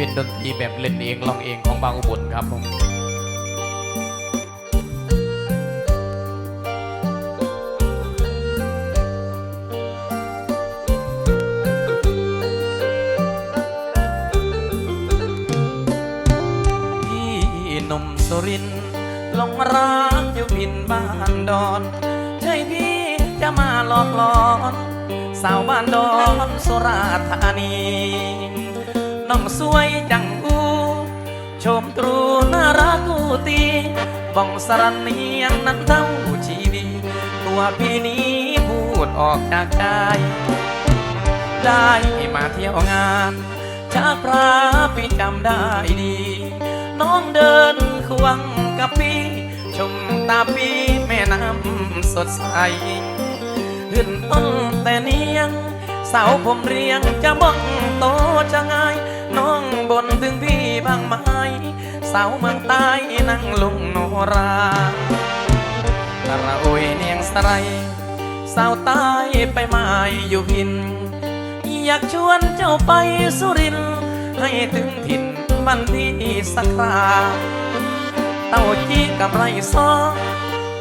ป็นดนตรีแบบเล่นเองลองเองของบางอุบลครับผมพี่หนุ่มสุรินลงรักอยู่พินบ้านดอน ใช่พี่จะมาหลอกหลอน สาวบ้านดอนสุราธานี น้องสวยจังอูชมตรูน่ารักกูตีบ้องสรันเนียงนั้นเท่าชีวีตัวพี่นี้พูดออกจากใจได้มาเที่ยวงานจากพระพี่จำได้ดี น้องเดินควงกับพี่ชมตาพี่แม่น้ำสดใสขึ้นต้นแต่เนียงสาวผมเรียงจะบ้องโตจะง่าย น้องบนถึงพี่บางไม้สาวเมืองใต้นั่งลุงโนราตระโอยเนียงสไลสาวใต้ไปไม้อยู่พิน อยากชวนเจ้าไปสุริน ให้ถึงถิ่นบ้านพี่สักคราเต้าจี้กับไรซอ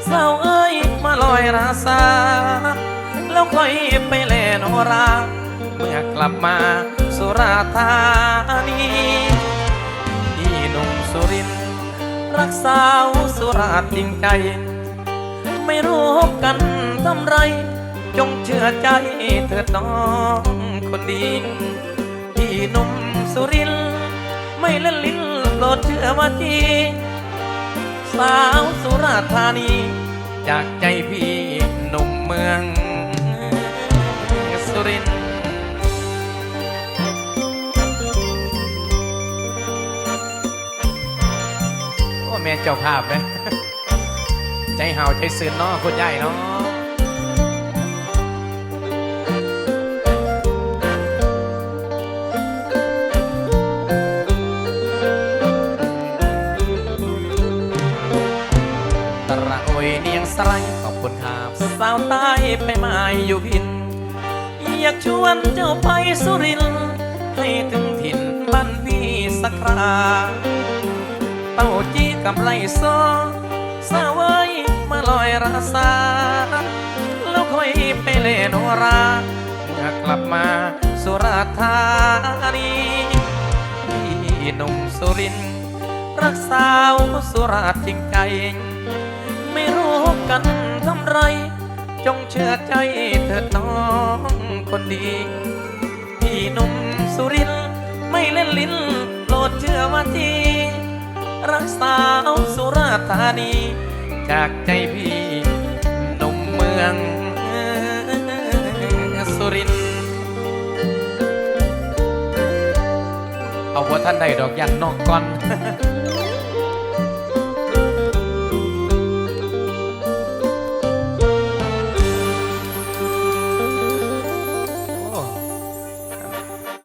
สาวเอ้ยมาลอยราซาแล้วค่อยไปแล่นโนรา เมื่อกลับมาสุราธานีพี่หนุ่มสุรินรักสาวสุราจริงใจ ไม่รู้กันทำไร จงเชื่อใจเถิดน้องคนดีพี่หนุ่มสุรินไม่เล่นลิ้นโปรดเชื่อว่าจริงสาวสุราธานี จากใจพี่หนุ่มเมือง เจ้าภาพเลยใจเห่าใจสื่นเนาะคุณใหญ่เนาะตระโอยเนียงสไลขอบคุณครับสาวใต้ไปมาอยู่พิน อยากชวนเจ้าไปสุริน ให้ถึงถิ่นบ้านพี่สักคราเต้าจี กับไรซอสาวเอ้ยมาลอยราซาแล้วค่อยไปเล่นโนราเมื่อกลับมาสุราธานีพี่หนุ่มสุริน รักสาวสุราษฎร์จริงใจ ไม่รู้กันทำไร จงเชื่อใจเถิดน้องคนดี พี่หนุ่มสุริน ไม่เล่นลิ้นโปรดเชื่อว่าจริง รักสาวสุราธานี จากใจพี่หนุ่มเมืองสุรินทร์เอาว่าท่านใดดอกยันนอกก่อน